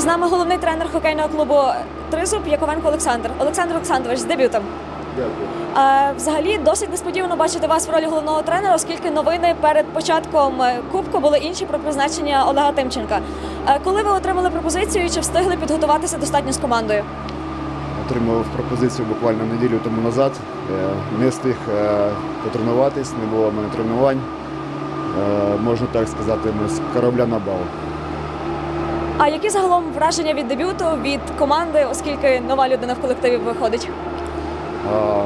З нами головний тренер хокейного клубу Тризуб Яковенко Олександр. Олександр Олександрович з дебютом. Дякую. Е, Взагалі досить несподівано бачити вас в ролі головного тренера, оскільки новини перед початком е, кубку були інші про призначення Олега Тимченка. Е, Коли ви отримали пропозицію, чи встигли підготуватися достатньо з командою? Отримав пропозицію буквально неділю тому назад. Е, Не встиг потренуватись, не було в мене тренувань. Можна так сказати, ми з корабля на бал. А які загалом враження від дебюту від команди, оскільки нова людина в колективі виходить? А,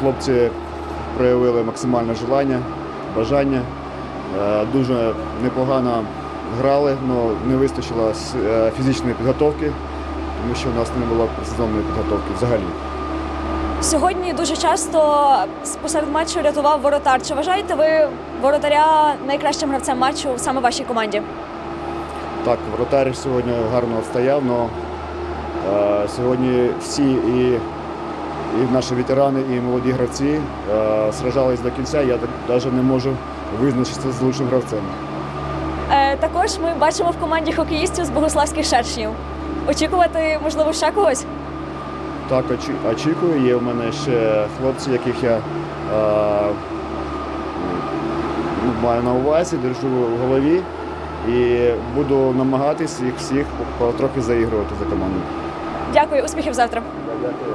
Хлопці проявили максимальне желання, бажання. Е, Дуже непогано грали, але не вистачило е, фізичної підготовки, тому що у нас не було сезонної підготовки взагалі. Сьогодні дуже часто посеред матчу рятував воротар. Чи вважаєте ви воротаря найкращим гравцем матчу саме в вашій команді? Так, воротар сьогодні гарно стояв, але сьогодні всі і, і наші ветерани, і молоді гравці е, сражались до кінця. Я навіть не можу визначитися з лучшим гравцем. Е, також ми бачимо в команді хокеїстів з богославських шершнів. Очікувати, можливо, ще когось? Так, очікую. Є в мене ще хлопці, яких я е, ну, маю на увазі, держу в голові і буду намагатись їх всіх потрохи заігрувати за команду. Дякую, успіхів завтра. Дякую.